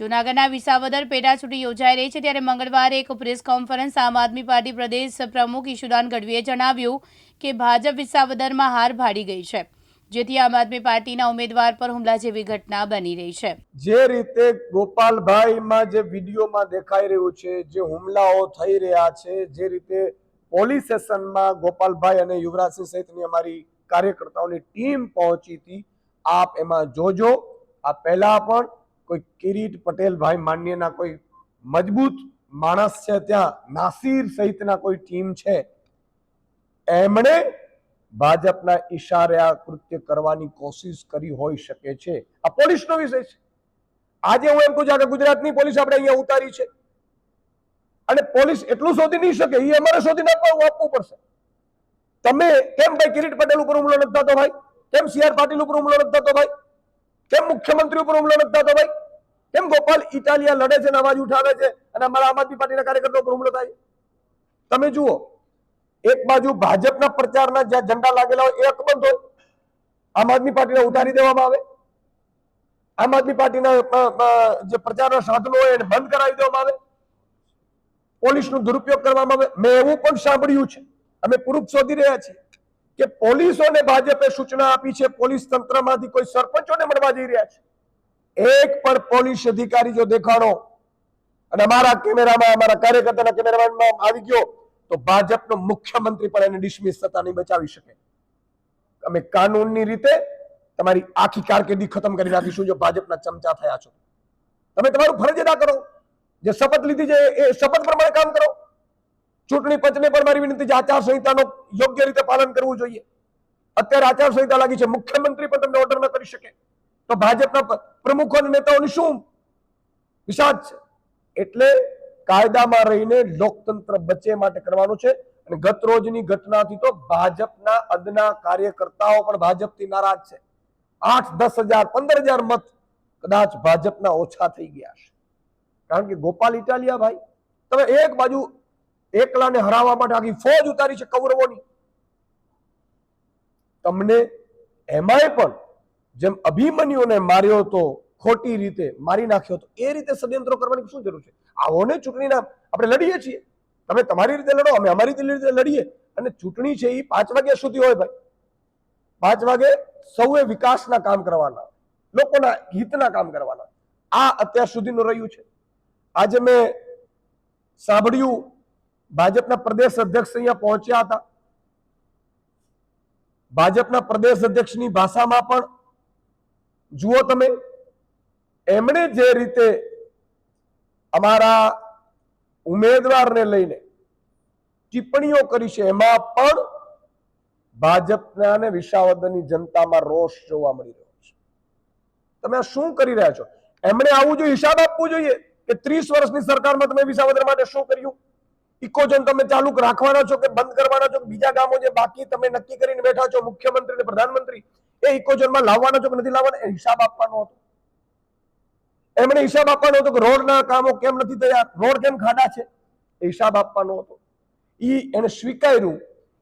જૂનાગઢના વિસાવદર પેટા ચૂંટણી યોજાઈ રહી છે ત્યારે મંગળવારે એક પ્રેસ કોન્ફરન્સ આમ આદમી પાર્ટી પ્રદેશ પ્રમુખ ઈશુદાન ગઢવીએ જણાવ્યું કે ભાજપ વિસાવદરમાં હાર ભાડી ગઈ છે, જેથી આમ આદમી પાર્ટીના ઉમેદવાર પર હુમલા જેવી ઘટના બની રહી છે. જે રીતે ગોપાલભાઈમાં જે વિડીયોમાં દેખાઈ રહ્યું છે, જે હુમલાઓ થઈ રહ્યા છે, જે રીતે પોલીસ સ્ટેશનમાં ગોપાલભાઈ અને યુવરાજસિંહ સહિતની અમારી કાર્યકર્તાઓની ટીમ પહોંચી હતી, આપ એમાં જોજો. આ પહેલા પણ કોઈ કિરીટ પટેલ ભાઈ માન્યના કોઈ મજબૂત માણસ છે ત્યાં, નાસિર સહિતના કોઈ ટીમ છે, એમણે ભાજપના ઈશારે આ કૃત્ય કરવાની કોશિશ કરી હોઈ શકે છે. આ પોલીસનો વિષય છે. આજે હું એમ કહું છું કે ગુજરાતની પોલીસ આપણે અહીંયા ઉતારી છે. અને પોલીસ એટલું શોધી નહીં શકે એ અમારે શોધી નાખવા આપવું પડશે. તમે કેમ ભાઈ કિરીટ પટેલ ઉપર હુમલો નથી થતો ભાઈ? કેમ સી આર પાટીલ ઉપર હુમલો નથી થતો ભાઈ? કેમ મુખ્યમંત્રી ઉપર હુમલો નથી થતો ભાઈ? કેમ ગોપાલ ઇટાલિયા લડે છે અને અવાજ ઉઠાવે છે? અને અમારા આમ આદમી પાર્ટીના કાર્યકર્તાઓ પર હુમલો થાય તમે જુઓ, એક બાજુ ભાજપના પ્રચારના જ્યાં ઝંડા લાગેલા હોય, એ અકબંધ હોય. આમ આદમી પાર્ટીને ઉતારી દેવામાં આવે. આમ આદમી પાર્ટીના જે પ્રચારના સાધનો હોય, એને બંધ કરાવી દેવામાં આવે. પોલીસનો દુરુપયોગ કરવામાં આવે. મેં એવું પણ સાંભળ્યું છે. અમે પ્રૂફ શોધી રહ્યા છીએ કે પોલીસોને ભાજપે સૂચના આપી છે. પોલીસ તંત્રમાંથી કોઈ સરપંચોને મળવા જઈ રહ્યા છે. એક પણ પોલીસ અધિકારી જો દેખાડો, અને અમારા કેમેરામાં, અમારા કાર્યકર્તાના કેમેરામાં આવી ગયો, તો ભાજપનો મુખ્યમંત્રી પણ એને ડિસમિસ થતા નહીં બચાવી શકે. અમે કાનૂનની રીતે તમારી આખી કારકિર્દી ખતમ કરી નાખીશું જો ભાજપના ચમચા થયા છો. તમે તમારું ફરજ અદા કરો. જે શપથ લીધી છે, એ શપથ પ્રમાણે કામ કરો. ચૂંટણી પંચને પણ મારી વિનંતી છે, આચારસંહિતાનો યોગ્ય રીતે પાલન કરવું જોઈએ. અત્યારે આચારસંહિતા લાગી છે, મુખ્યમંત્રી પણ તમને ઓર્ડર ન કરી શકે. તો ભાજપના પ્રમુખો અને નેતાઓની શું વિષાદ છે? એટલે કાયદામાં રહીને લોકતંત્ર બચે માટે કરવાનું છે. અને ગત રોજની ઘટનાથી તો ભાજપના અદના કાર્યકર્તાઓ પણ ભાજપથી નારાજ છે. આઠ, દસ હજાર, પંદર હજાર મત કદાચ ભાજપના ઓછા થઈ ગયા છે. કારણ કે ગોપાલ ઇટાલિયા ભાઈ, તમે એક બાજુ એકલાને હરાવવા માટે આખી ફોજ ઉતારી છે કૌરવોની. તમને એમાંય પણ જેમ અભિમન્યુને માર્યો તો ખોટી રીતે મારી નાખ્યો તો એ રીતે ષડયંત્રો કરવાની શું જરૂર છે? આવો ને ચૂંટણીના આપણે લડીએ છીએ. તમે તમારી રીતે લડો, અમે અમારી રીતે લડીએ અને ચૂંટણી છે એ પાંચ વાગ્યા સુધી હોય ભાઈ. પાંચ વાગે સૌએ વિકાસના કામ કરવાના, લોકોના હિતના કામ કરવાના. આ અત્યાર સુધીનું રહ્યું છે. આજે મેં સાંભળ્યું, ભાજપના પ્રદેશ અધ્યક્ષ અહીંયા પહોંચ્યા હતા. ભાજપના પ્રદેશ અધ્યક્ષની ભાષામાં પણ જુઓ તમે, એમણે જે રીતે અમારા ઉમેદવારને લઈને ટિપ્પણીઓ કરી છે, એમાં પણ ભાજપના અને વિસાવદરની જનતામાં રોષ જોવા મળી રહ્યો છે. તમે શું કરી રહ્યા છો? એમણે આવું જો હિસાબ આપવું જોઈએ કે ત્રીસ વર્ષની સરકારમાં તમે વિસાવદર માટે શું કર્યું? ઇકોઝોન તમે ચાલુ રાખવાના છો કે બંધ કરવાના છો? બીજા ગામો જે બાકી તમે નક્કી કરીને બેઠા છો, મુખ્યમંત્રી અને પ્રધાનમંત્રી, એ ઇકોઝોનમાં લાવવાના છો કે નથી લાવવાના? એ હિસાબ આપવાનો હતો. એમણે હિસાબ આપવાનો હતો કે રોડના કામો કેમ નથી થયા? રોડ કેમ ખાડા છે? એ હિસાબ આપવાનો હતો. ઈ એને સ્વીકાર્યું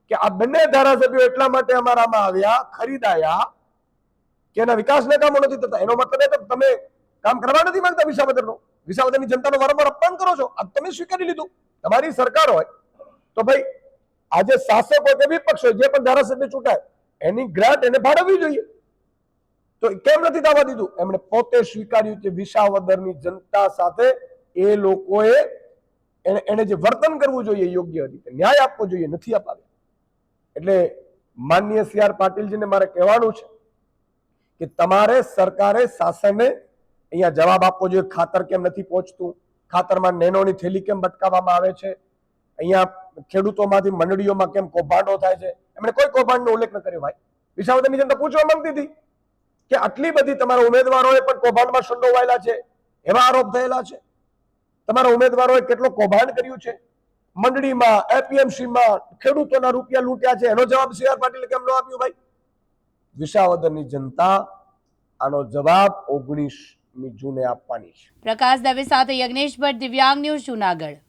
કે આ બંને ધારાસભ્યો એટલા માટે અમારામાં આવ્યા, ખરીદાયા કે એના વિકાસના કામો નથી થતા. એનો મતલબ એ તમે કામ કરવા નથી માંગતા વિસાવદરનો? વિસાવદરની જનતાનો વારંવાર અપમાન કરો છો? આ તમે સ્વીકારી લીધું. તમારી સરકાર હોય, તો ભાઈ આજે શાસક હોય કે વિપક્ષ હોય, જે પણ ધારાસભ્ય ચૂંટાય, એની ગ્રાન્ટ એને ફાળવવી જોઈએ. તો કેમ નથી દાવા દીધું? એમણે પોતે સ્વીકાર્યું કે વિસાવદરની જનતા સાથે એ લોકોએ એને જે વર્તન કરવું જોઈએ યોગ્ય રીતે. ન્યાય આપવો જોઈએ, નથી અપાવ્યો. એટલે માનનીય સી આર પાટીલજીને મારે કહેવાનું છે કે તમારે સરકારે શાસને અહીંયા જવાબ આપવો જોઈએ, ખાતર કેમ નથી પહોંચતું? ખાતરમાં નેનોની થેલી કેમ બટકાવવામાં આવે છે? અહીંયા ખેડૂતોમાંથી મંડળીઓમાં કેમ કૌભાંડો થાય છે? એમણે કોઈ કૌભાંડનો ઉલ્લેખ ન કર્યો ભાઈ. વિસાવદરની જનતા પૂછવા માંગતી હતી કે આટલી બધી તમારા ઉમેદવારોએ પણ કૌભાંડમાં સંડોવાયેલા છે? એવા આરોપ થયેલા છે? તમારા ઉમેદવારોએ કેટલો કૌભાંડ કર્યું છે? મંડળીમાં, એપીએમસીમાં ખેડૂતોના રૂપિયા લૂંટ્યા છે? એનો જવાબ સી આર પાટીલે કેમ ન આપ્યો ભાઈ? વિસાવદરની જનતા આનો જવાબ ઓગણીસમી જૂને આપવાની છે. પ્રકાશ દવે સાથે યજ્ઞેશ ભટ્ટ દિવ્યાંગ ન્યૂઝ જૂનાગઢ.